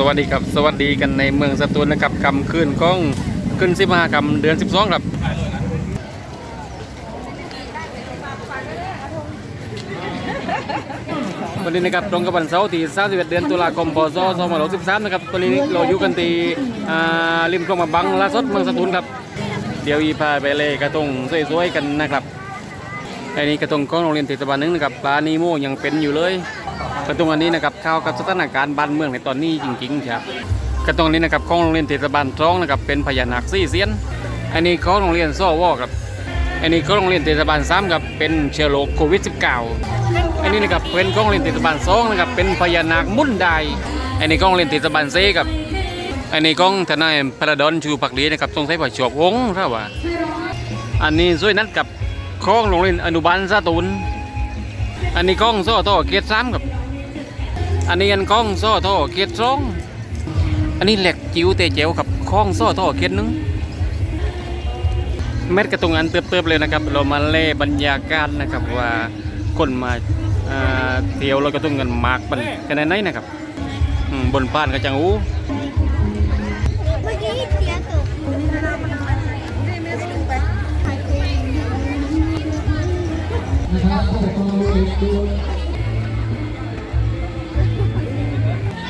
สวัสดีครับ สวัสดีกันในเมืองสตูลนะครับกำคืนก้องขึ้นสิบห้ากำเดือนสิบสองครับวันนี้นะครับตรงกับวันเสาร์ที่31เดือนตุลาคมพศ2563นะครับตอนนี้เราอยู่กันที่ริมคลองมาบังลาสดเมืองสตูลครับ เดี๋ยวอีพาไปเลยกระทงสวยๆกันนะครับอันนี้กระทงของโรงเรียนเทศบาลหนึงนะครับปลานีโมยังเป็นอยู่เลย กระทงอันนี้นะครับเข้ากับสถานการณ์บ้านเมืองในตอนนี้จริงๆครับกระทงนี้นะครับของโรงเรียนเทศบาลท้องนะครับเป็นพญานาคสี่เสียน อันนี้ของโรงเรียนโซวอครับ อันนี้ของโรงเรียนเทศบาลสามครับเป็นเชื้อโรคโควิด -19 อันนี้นะครับเป็นของโรงเรียนเทศบาลสองนะครับเป็นพญานาคมุ่นไดอันนี้ของโรงเรียนเทศบาลเซครับอันนี้ของทนายพระดอนชูผักดีนะครับทรงใช้ผักชอบวงถ้าว่า อันนี้ช่วยนัดกับของโรงเรียนอนุบาลสตูล อันนี้ของโซ่ท่อเกียรติสามครับ อันนี้อันของโซ่ท่อเกียรติสองอันนี้เหล็กจิ๋วเตเจวกับของโซ่ท่อเกียรติหนึ่งเม็ดกระตุงอันเติบๆเลยนะครับ เรามาเล่บรรยากาศนะครับว่าคนมาเที่ยวเรากระตุ้งกันมากบันกันไหนนะครับบนป้านก็จังอู้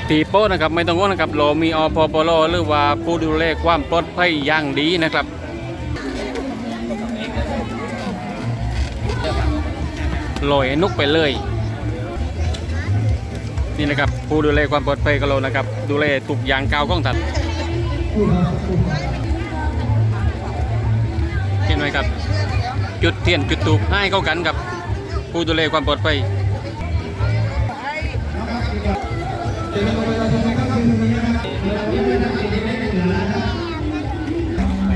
ตีโป้นะครับไม่ต้องห่วงนะครับเรามีอพปลหรือว่าผู้ดูแลความปลอดภัยอย่างดีนะครับลอยนุกไปเลย นี่นะครับผู้ดูแลความปลอดภัยกับเรานะครับ ดูแลทุกยางกาวก้องถัดเห็นไหมครับ จุดเทียนจุดตูบให้เข้ากันกับ ผู้ดูแลความปลอดภัย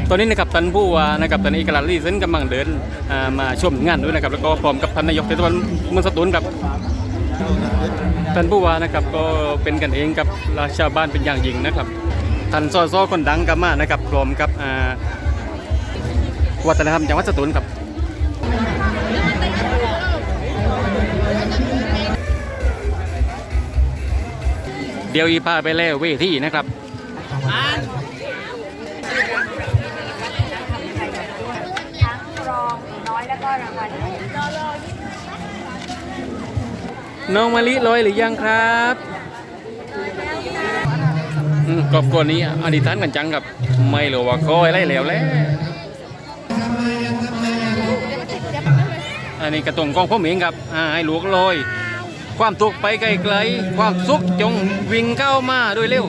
ตอนนี้นะครับท่านผู้ว่านะครับตอนนี้กำลังรีเซนกำลังเดินมาชมงานด้วยนะครับ แล้วก็พร้อมกับท่านนายกเทศบาลเมืองสตูลครับท่านผู้ว่านะครับก็เป็นกันเองกับราชาบ้านเป็นอย่างยิ่งนะครับท่านซอซอคนดังกับมานะครับพร้อมกับวัฒนธรรมจังหวัดสตูลครับ เดี๋ยวอีพาไปแล้วเวทีนะครับทั้งรองน้อยแล้วก็รางวัลน้องมะลิลอยหรือยังครับกอบกวนนี้อดีตท่านกันจังกับไม่หรือว่าคอยไล่แล้วแหล้วอันนี้กระตรงกองพ่อเหมิงครับให้หลวกลอย ความทุกข์ไปไกลๆความสุขจงวิ่งเข้ามาโดยเร็ว